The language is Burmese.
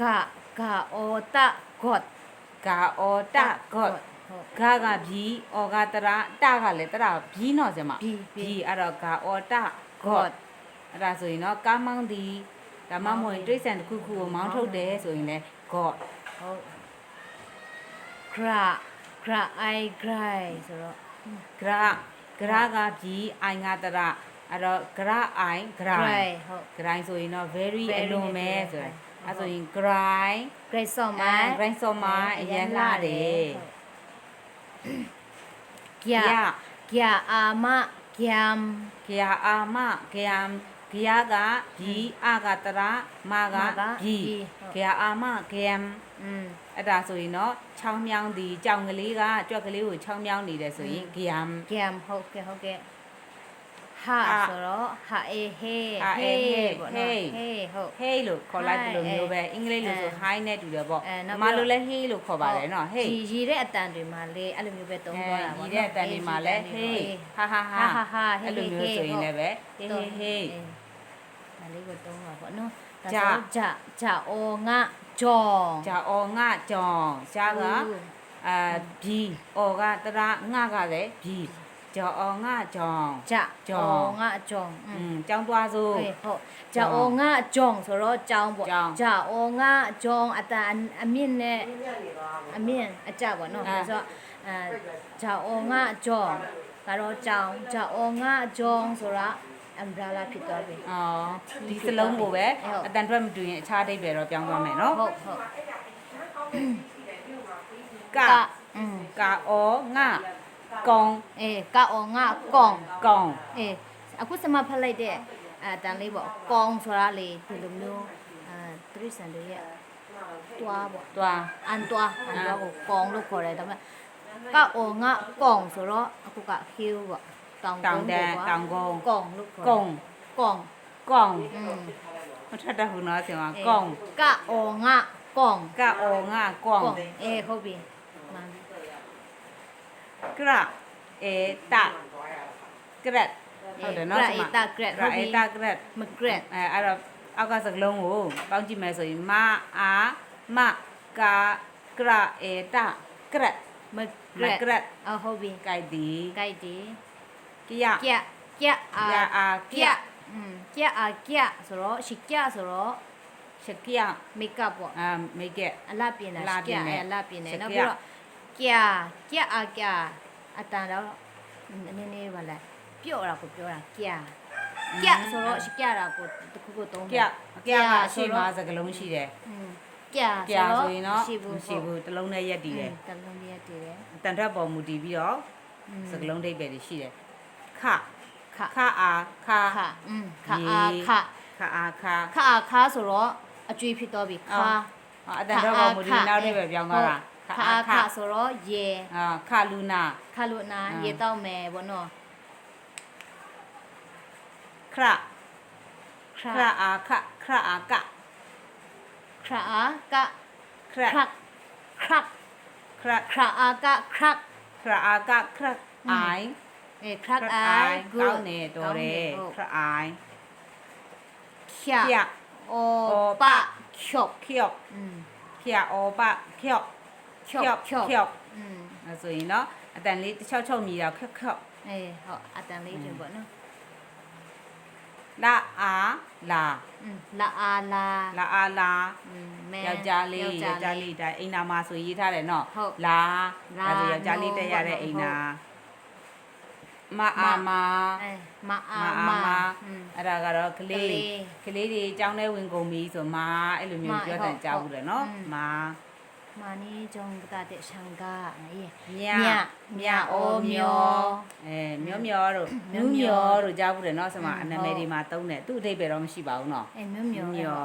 ကကအောတဂေါတ်ကာအောတဂေါ့ဟုတ် ဂါကဘီအောကတရာတကလည်းတရာဘီနော်ဆင်မဘီဘီဘီ အဲ့တော့ဂါအောတဂေါ့ God အဲ့ဒါဆိုရင်တော့ကားမောင်းသည်ဒါမှမဟုတ်ရင်တိရစ္ဆာန်တစ်ခုခုကိုမောင်းထုတ်တယ်ဆိုရင်လည်း God ဟုတ်ဂရဂရအိုင်ဂရိုင်ဆိုတော့ဂရဂရကဘီအိုင်ငါတရာအဲ့တော့ဂရအိုင်ဂရိုဂင်ရိုင်ဟုတ်ဂရိုင်းဆိုရင်တော့ very Very အလွန်ပဲ very ဆိုရင်ဟုတ် အဲ့ဆိုရင် grind ဂရိတ်ဆော့မအဲန် grind ဆော့မန်အရင်လှတယ်ကျာရကျာအာမကျမ်ဂယာအာမဂယံဂယာကဒီအာကတရာမာကဒီဂယာအာမဂယံอืมအဲ့ဒါဆိုရင်တော့ချောင်းမြောင်းသည်ကြောင်ကလေးကကြွက်ကလေးကိုချောင်းမြောင်းနေတယ်ဆိုရင်ဂယံကျမ်ဟုတ်ကဲ့ဟုတ်ကဲ့ ဟာဟာဆိုတော့ဟာအေဟေဟာအေဟေပေါ့နော်ဟေးဟေးဟုတ် hey လို့ခေါ်လိုက်တယ်လို့ Hi မျိုးပဲအင်္ဂလိပ်လိုဆိုအဲ hi နဲ့တူတယ်ပေါ့အဲနောက်မပြီးတော့လိုလဲ hey လို့ခေါ်ပါတယ်နော် hey ရီရီတဲ့အတန်တွေမှာလေအဲ့လိုမျိုးပဲသုံးသွားတာဒီပေါ့တဲ့အတန်ဒီမှာလဲ hey ဟာဟာဟာဟာဟာအဲ့လိုမျိုးဆိုရင်လည်းပဲ hey hey hey ဒါလေးကိုသုံးတာပေါ့နော်ဂျာဂျာဂျာအောငါဂျောင်းဂျာအောငါကြောင်ရှားကအာဘီအော်ကတရာငါကလည်းဘီ ကြောအော်ငါကြောင် ဂျာ ဂျောင်း အောငါဂျောင်း อืมကြောင်းသွားစို့ ဟေးဟုတ်ဂျာအောငါဂျောင်းဆိုတော့ကြောင်းပေါ့ ကြောင်း ဂျာအောငါဂျောင်းအတန်အမြင့်နဲ့အမြင့်အကြပေါ့နော် အဲ ဆိုတော့အဲဂျာအောငါဂျောင်းကတော့ကြောင်းဂျာအောငါဂျောင်းဆိုတာ umbrella ဖြစ်သွားပြီ အော်ဒီစလုံးကိုပဲ ဟုတ် အတန်ထွက်မတူရင်အခြားအိဗယ်တော့ပြောင်းသွားမယ်နော် ဟုတ်ဟုတ် က อืม ကာအောငါ ကောင်အေးကအောငါကောင်ကောင်အေးအခုစမဖတ်လိုက်တဲ့အဲတန်လေးပေါ့ကောင်ဆိုတာလေဒီလိုမျိုးအဲတရိစံတွေရဲ့တွားပေါ့သွားအန်တွားအန်တွားကိုကောင်လို့ခေါ်တယ်ဒါပေမဲ့ကအောငါကောင်ဆိုတော့အခုက hill ပေါ့တောင်တောကုင်န်းတပေါ့န်ကွာတောင်ကုန်းကောင်လို့ခေါ်ကုန်းကောင်ကောင်อืมမထက်တတ်ဘူးနော်ဆင်မကောင်ကအောငါကောင်ကအောငါကောင်ကောင်အေးဟုတ်ပြီမှန် ပြီကရအေတကရက်ဟုတ်တယ်နော်ကဆင်အေမတာဂရက်ကဟုတ်ရပြီအေတကရက်မဂရက်အဲအဲ့တော့အောက်ကစကလုံးကိုပေါင်းကြည့်မယ်ဆိုရင်မအာမကာကရအေတာကရက်မဂမရက်ကရက်အော်ဟုတ်ပြီကြိုက်သည်ကြိုက်တယ်ကိယကြက်ကြက်အာယာအာကိကြယက်อืมကြက်အာကြက်ဆိုတော့ရှစ်ကြက်ဆိုတော့ရှကိယမိတ်ကပ်ပေါ့အာမိတ်ကက်အလှပြင်တာလှရှစ်ပြင်တယ်ကြက်အဲအလှပြင်တယ်ရှစ်နောက်ကြက် ပြီးတော့ ကြကြအကြအတန်တော့နည်းနည်းပါလားပြော့တာကိုပြောတာကြကြဆိုတော့ကြတာကိုတခုခုသုံးကြကြကအရှိမစကလုံးရှိတယ်ကြကြဆိုရင်တော့ရှိဘူးရှိဘူးတလုံးနဲ့ရက်တည်တယ်တလုံးနဲ့ရက်တည်တယ်တန်ထက်ပေါ်မူတည်ပြီးတော့စကလုံးဒိတ်ပဲရှိတယ်ခခခအာခခอืมခအာခခအာခခအာခဆိုတော့အကျွေးဖြစ်တော့ပြီခအတန်ထက်ပေါ်မူတည်နောက်နေ့ပဲပြောင်းသွားတာ ခအာခဆိုတော့ရေအာခလူနာခါလို့နာအာရေတောက်မယ်ဗောနော်ခရခခရအာခခရအာကခရာအာကခရခရက်ခရက်ခရခရာအာကခရက်ခရအာကခရအိုင်အေခရက်ခရအိုအိုင်င်ဂူကောင်းနေတော်တယ်ခရအိုင်ခခရရအိုပချော့ခော့อืมခရအောပခော့ ချော့ချော့ ခော့ อืม အဲဆိုရင်တော့အတန်လေးတစ်ချောက်ချောက်မြည်တာခော့ခော့ အေးဟုတ်အတန်လေးတွေဗောနော် လာအာလာ อืมလာအာလာ လာအာလာ อืมမဲ ယောက်ျားလေးယောက်ျားလေးဒါအိမ်နာမှာဆိုရေးထားတယ်နော် ဟုတ် လာ လာ ဒါဆိုယောက်ျားလေးတက်ရတဲ့ နို့ အိမ်နာ ဟုတ် မအာမ အဲမအာ မအာ မ မ อืม အဲ့ဒါကတော့ကလေး ကလေး ကလေးတွေအကြောင်းထဲဝင်ကုန်ပြီဆိုမာအဲ့လိုမျိုး မာ ပြော ဟု တယ် တ် ကြားဘူးတယ်နော် อืม မာ မာနီဂျုံကတာတဲ့ရှန်ကအေးမြမြမြအိုအိုမျောမျောအဲမျောမျောတို့မျောနူးမျောမျောတို့ကြားဘူးတယ်နော်ဆိုမှอืมအနာမည်တွေမှာတုံးတယ်သူ့အဓိပ္ပာယ်တော့မရှိပါဘူးနော်အေးမျိုးမျိုးမျော